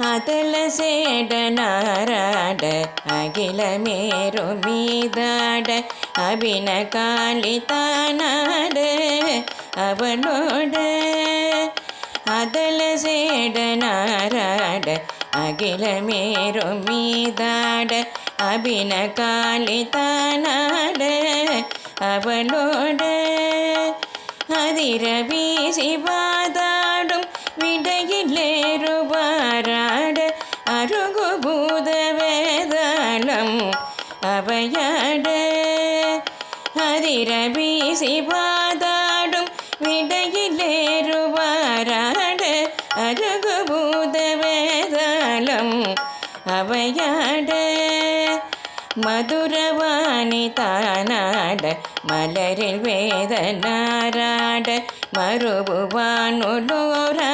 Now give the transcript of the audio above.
அதல சேடனாராட அகிலமேரு மீதாட அபின காளி தானாட அவனோட அதல சேடனாராட அகிலமேரு மீதாட அபின காளி தானாட அவளோட அதிர வீசி அருகு பூத வேதாளம் அவையாட. அதிர வீசி விடையிலேறுவாராட. அருகு பூத வேதாளம் அவையாட. மதுரவாணி தானாட மலரில் வேதனாராட. மறுபுவானுடோரா